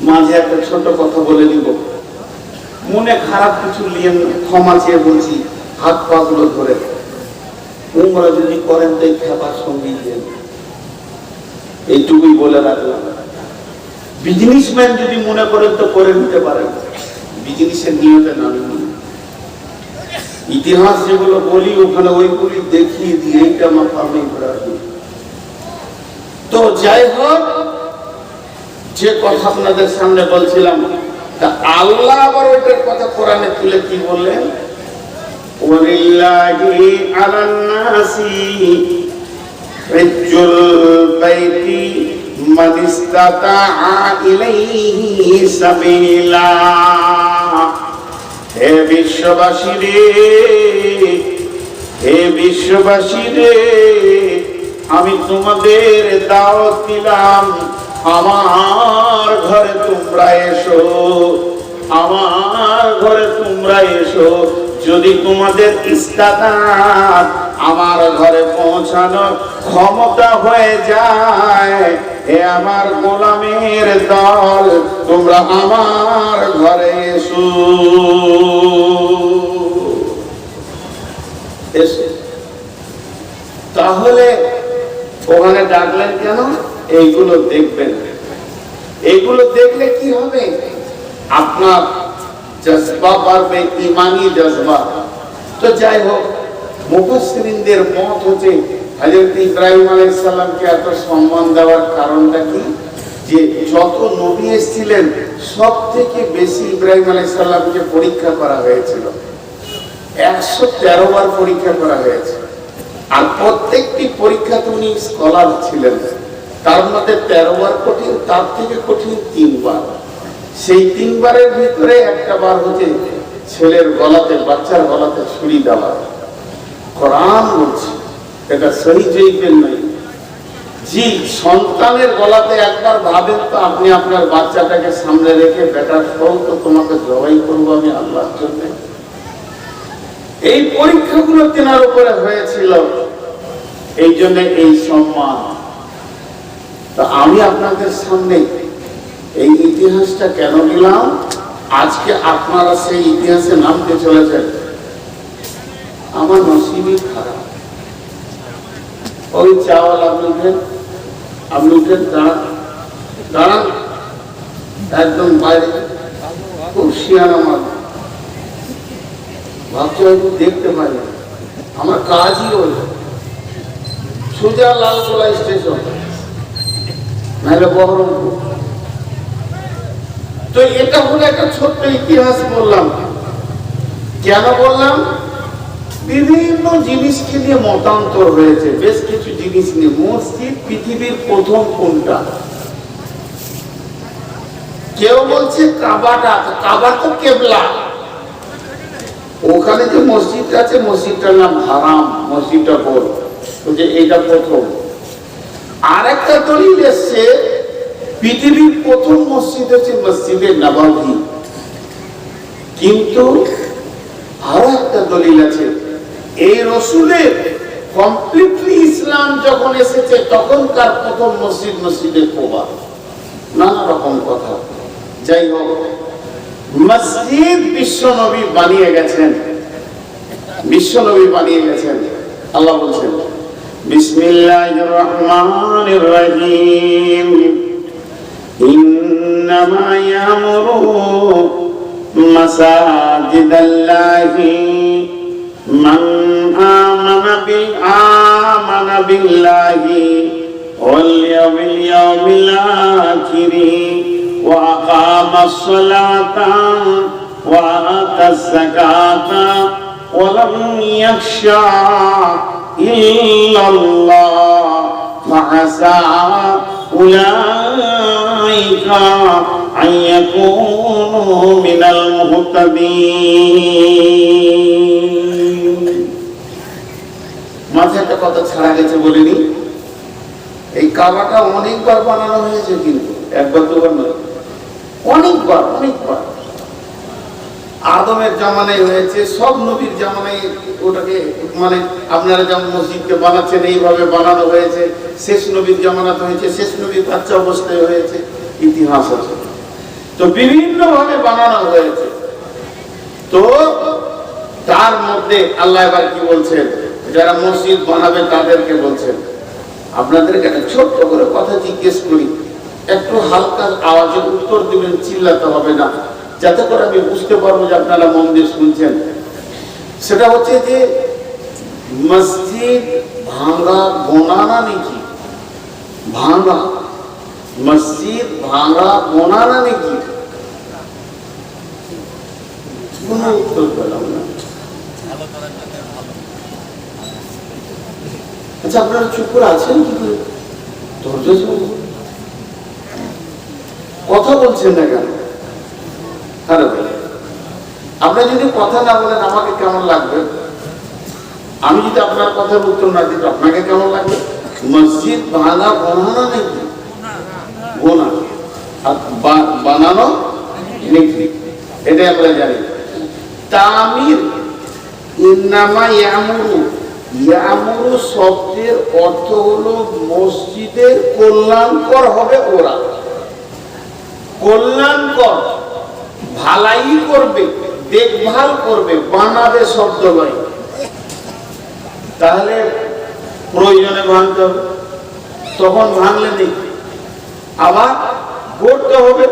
মাঝে একটা ছোট কথা বলে দিব। মনে খারাপ কিছু নিয়ে ক্ষমা চেয়ে বলছি, হাত পা গুলো ধরে। উমরা যদি করেন তো খেপার সঙ্গে দেন। এইটুকুই বলে রাখলাম। বিজনেসম্যান যদি মনে করেন তো করে নিতে পারেন। বিজনেসের নিয়তে নামেন ইতিহাস যেগুলো বলি, ওখানে ওইগুলি দেখিয়ে দিয়ে এইটা আমার সামনে করে তো যাই হোক যে কথা আপনাদের সামনে বলছিলাম, তা আল্লাহ আবার ওইটার কথা কোরআনে তুলে কি বললেন? হে বিশ্ববাসী রে হে বিশ্ববাসী রে আমি তোমাদের দাওয়াত দিলাম। আমার ঘরে তোমরা এসো। আমার ঘরে তোমরা এসো। যদি তোমাদের ইস্তাদাত আমার ঘরে পৌঁছানোর ক্ষমতা হয়ে যায় এ আমার গোলামের দল, তোমরা আমার ঘরে এসো। এসো। তাহলে ওখানে ডাকলেন কেন? এইগুলো দেখবেন। এইগুলো দেখলে কি হবে? আপনার জজবা বাড়বে, ইমানি জজবা। তো যাই হোক, মুফাসসিরিনদের মত হচ্ছে হযরত ইব্রাহিম আলাইহিস সালামকে এত সম্মান দেওয়ার কারণটা কি? যে যত নবী এসেছিলেন সব থেকে বেশি ইব্রাহিম আলাইহিস সালামকে পরীক্ষা করা হয়েছিল। একশো তেরো বার পরীক্ষা করা হয়েছে। আর প্রত্যেকটি পরীক্ষাতে উনি স্কলার ছিলেন। তার মধ্যে তেরো বার কঠিন, তার থেকে কঠিন তিনবার। সেই তিনবারের ভিতরে একটা বার হচ্ছে ছেলের গলাতে, বাচ্চার গলাতে ছুরি দেওয়া। কোরআন বলছে, এটা সহি জৈবেন নয়। জি সন্তানের গলাতে একবার ভাবেন তো আপনি আপনার বাচ্চাটাকে সামনে রেখে বেটার সহ তো তোমাকে জবাই করব আমি আল্লাহর জন্য। এই পরীক্ষাগুলো তেনার উপরে হয়েছিল। এই জন্য এই সম্মান। আমি আপনাদের সামনে এই ইতিহাসটা কেন দিলাম আজকে আপনারা সেই ইতিহাসে নামতে চলেছেন। আমার নসিবই খারাপ। ওই চাওয়াল আপনি উঠেন আপনি উঠেন দাঁড়ান দাঁড়ান। একদম বাইরে। খুব শিয়ানা মানুষ ভাবছি হয়তো দেখতে পারি। আমার কাজই ওই। সোজা লালগোলা স্টেশন। নাহলে বহরমপুর। তো এটা হলো একটা ছোট্ট ইতিহাস বললাম। কেন বললাম? বিভিন্ন জিনিসকে নিয়ে মতান্তর হয়েছে। বেশ কিছু জিনিস নিয়ে। মসজিদ পৃথিবীর প্রথম কোনটা? কেউ বলছে কাবাটা কাবা তো কেবলা। ওখানে যে মসজিদটা আছে, মসজিদটার নাম হারাম, মসজিদটা বল। যে এইটা প্রথম। আর একটা দলিল এসছে, পৃথিবীর প্রথম মসজিদ হচ্ছে মসজিদে নবাবি। কিন্তু আরও একটা দলিল আছে, এই রসুলের কমপ্লিটলি ইসলাম যখন এসেছে, তখনকার প্রথম মসজিদ মসজিদে কোবা। নানা রকম কথা। যাই হোক, মসজিদ বিশ্বনবী বানিয়ে গেছেন। বিশ্বনবী বানিয়ে গেছেন। আল্লাহ বলছেন بسم الله الرحمن الرحيم. إنما يأمر مساجد الله. من آمن بالآمن بالله واليوم اليوم الآخر وأقام الصلاة وأتى الزكاة ولم يخشى إلا الله فعسى أولئك أن يكونوا من المهتدين মাঝে একটা কথা ছাড়া গেছে বলিনি এই কাবাটা অনেকবার বানানো হয়েছে কিন্তু একবার দুবার নয় অনেকবার অনেকবার আদমের জামানায় হয়েছে সব নবীর জামানায় ওটাকে মানে আপনারা যেমন মসজিদকে বানাচ্ছেন, এইভাবে বানানো হয়েছে, শেষ নবীর জামানাতে হয়েছে, শেষ নবীর বাচ্চা অবস্থায় হয়েছে, ইতিহাস আছে। তো বিভিন্ন ভাবে বানানো হয়েছে। তো তার মধ্যে আল্লাহ এবার কি বলছেন? যারা মসজিদ বানাবে তাদেরকে বলছেন। আপনাদেরকে একটা ছোট্ট করে কথা জিজ্ঞেস করি, একটু হালকা আওয়াজে উত্তর দিবেন, চিল্লাতে হবে না। যাতে করে আমি বুঝতে পারব যে আপনারা মন দিয়ে শুনছেন। সেটা হচ্ছে যে মসজিদ ভাঙা বোনানা নাকি? ভাঙা। মসজিদ ভাঙা বোনানা নাকি? কোনো উত্তর পেলাম না। আচ্ছা আপনারা চুপ করে আছেন কি করে? ধৈর্য। কথা বলছেন না কেন? হ্যালো ভাই যদি কথা না বলেন, আমাকে কেমন লাগবে? আমি যদি আপনার কথার উত্তর না দিই, আপনাকে কেমন লাগবে? মসজিদ ভাঙা বানানো নাকি? গোনা আর বানানো নেকি? এটাই আমরা জানি। তামির ইন্নামা ইয়ামুরু। ইয়ামুরু শব্দের অর্থ হলো মসজিদের কল্যাণকর হবে ওরা। কল্যাণকর। ভালাই করবে, দেখভাল করবে, বানাবে শব্দ নয় তাহলে প্রয়োজনে ভাঙতে হবে। তখন ভাঙলে নেই। আবার গড়তে হবে,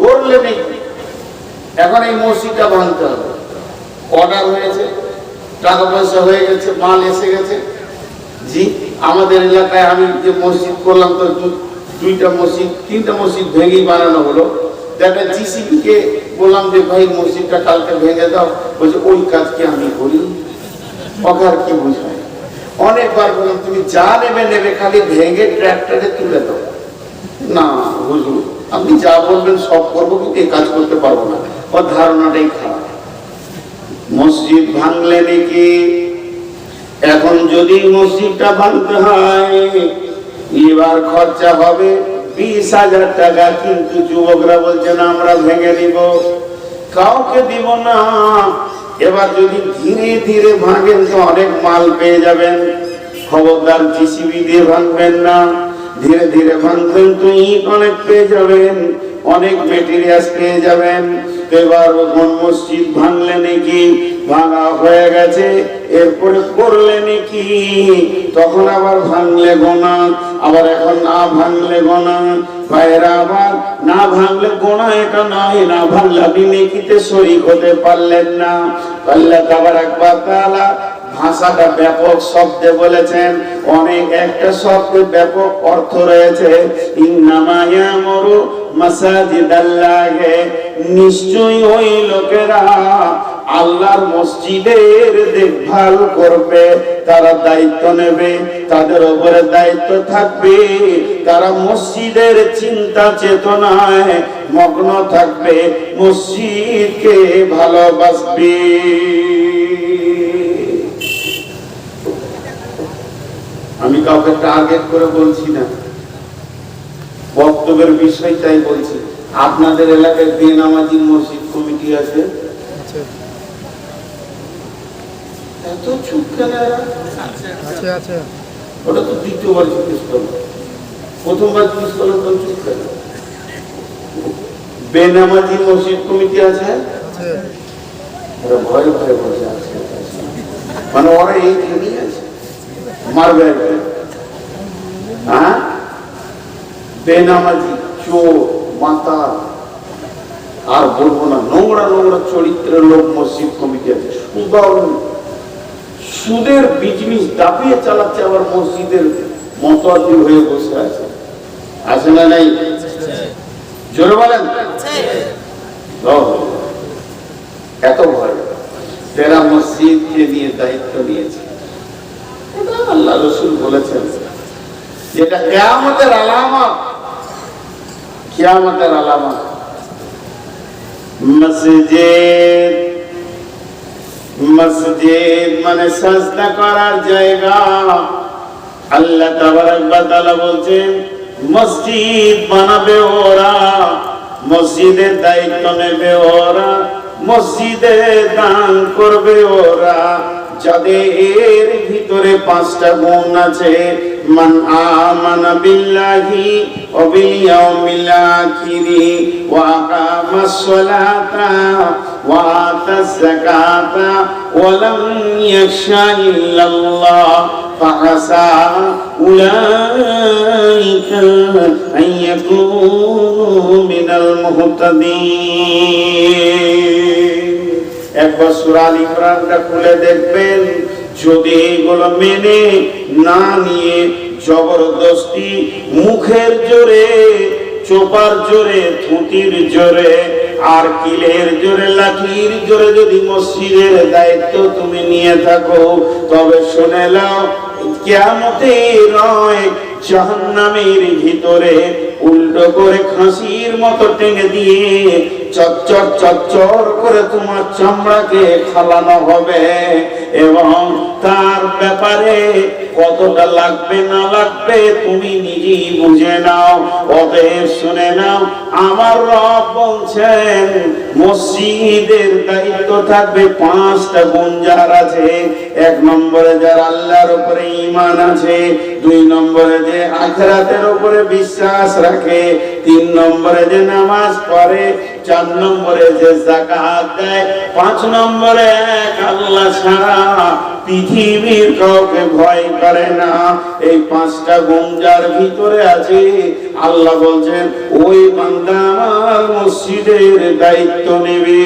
গড়লে নেই। এখন এই মসজিদটা ভাঙতে হবে। অর্ডার হয়েছে, টাকা পয়সা হয়ে গেছে, মাল এসে গেছে। জি, আমাদের এলাকায় আমি যে মসজিদ করলাম, তো দুইটা মসজিদ, তিনটা মসজিদ ভেঙেই বানানো হলো। দেখা জিসিবি কে বললাম যে, ভাই, মসজিদটা কালকে ভেঙে দাও। বলছে, ওই কাজ কি আমি করি? অকার কি বুঝায়? অনেকবার বললাম, তুমি যা নেবে নেবে, খালি ভেঙে ট্র্যাক্টরে তুলে দাও। না, হুজুর, আপনি যা বলবেন, সব করব, কিন্তু এই কাজ করতে পারব না। ওর ধারণাটাই খারাপ। মসজিদ ভাঙলে নাকি? এখন যদি মসজিদটা ভাঙতে হয়, এবার খরচা হবে বিশ হাজার টাকা কিন্তু যুবকরা বলছেন আমরা ভেঙে দিব কাউকে দিব না। এবার যদি ধীরে ধীরে ভাঙেন তো অনেক মাল পেয়ে যাবেন। খবরদার জিসিবি দিয়ে ভাঙবেন না। ধীরে ধীরে ভাঙবেন তো ইট অনেক পেয়ে যাবেন, অনেক মেটেরিয়ালস পেয়ে যাবেন। এবার কোন মসজিদ ভাঙলে নাকি ভাঙা হয়ে গেছে। এরপরে করলে নাকি? তখন আবার ভাঙলে গোনা আবার এখন না ভাঙলে গোনা ভাইরা আবার না ভাঙলে এটা না হতে পারলেন না। একবার তাআলা ভাষাটা ব্যাপক শব্দে বলেছেন। অনেক একটা শব্দে ব্যাপক অর্থ রয়েছে। নিশ্চয়ই ওই লোকেরা আল্লাহর মসজিদের দেখভাল করবে, তারা দায়িত্ব নেবে, তাদের উপরে দায়িত্ব থাকবে। তারা মসজিদের চিন্তা চেতনায় মগ্ন থাকবে, মসজিদকে ভালোবাসবে। আমি কাউকে টার্গেট করে বলছি না। বক্তব্যের বিষয়টাই বলছি। আপনাদের এলাকায় বেনামাজি মসজিদ কমিটি আছে? ওটা তো দ্বিতীয়বার জিজ্ঞেস করল। প্রথমবার জিজ্ঞেস করল তো চুপ কেন বেনামাজি মসজিদ কমিটি আছে? ওরা ভয়ে ভয়ে বসে আছে। মানে ওরা এই জন্যই আছে। মারবে হ্যাঁ? বেনামাজি চোর মাতা আর বলব না নোংরা নোংরা চরিত্রের লোক মসজিদ কমিটি আছে। সুদের বিজনেস দাপিয়ে চালাচ্ছে আবার মসজিদের মতোয়াজি হয়ে বসে আছে। আছে না নাই? জোরে বলেন। এত ভয়। তেরা মসজিদকে নিয়ে দায়িত্ব নিয়েছে আল্লাহ রসুল বলেছেন যেটা কেয়ামতের আলামত। কেয়ামতের আলামত। মসজিদ মসজিদ মানে সাজদা করার জায়গা। আল্লাহ তাবারক ওয়া তাআলা বলছেন, মসজিদ বানাবে ওরা, মসজিদের দায়িত্ব নেবে ওরা, মসজিদে দান করবে ওরা। যাদের ভিতরে পাঁচটা গুণ আছে মান আমানা বিল্লাহি ওয়া বিল ইয়াউমিল আখির ওয়া আকামাস সালাতা ওয়া আতাজ যাকাতা ওয়া লাম ইয়াখশা ইল্লাল্লাহ فعسى أولئك أن يكونوا من المهتدين একবার সুরাল ইমরানটা খুলে দেখবেন যদি এইগুলো মেনে না নিয়ে জবরদস্তি মুখের জোরে, চোপার জোরে, থুতির জোরে, আর কিলের জোরে, লাঠির জোরে যদি মসজিদের দায়িত্ব তুমি নিয়ে থাকো, তবে শুনে নাও কেমতে নয় জাহান্নামের ভিতরে উল্টো করে খাসির মতো টেনে দিয়ে চচ্চর চচ্চর করে তোমার চামড়াকে খালানো হবে। এবং তার কতটা লাগবে না লাগবে, তুমি নিজেই বুঝে নাও, অতএব শুনে নাও, আমার রব বলছেন, মসজিদের দায়িত্ব থাকবে পাঁচটা গুণ যার আছে। এক নম্বরে যার আল্লাহর উপরে ঈমান আছে, দুই নম্বরে যে আখরাতের উপরে বিশ্বাস রাখে, তিন নম্বরে যে নামাজ পড়ে, চার নম্বরে যে জাকাত দেয়, পাঁচ নম্বরে এক আল্লাহ ছাড়া পৃথিবীর কাউকে ভয় করে না। এই পাঁচটা গুণ ভিতরে আছে, আল্লাহ বলছেন, ওই বান্দা আমার মসজিদের দায়িত্ব নেবে।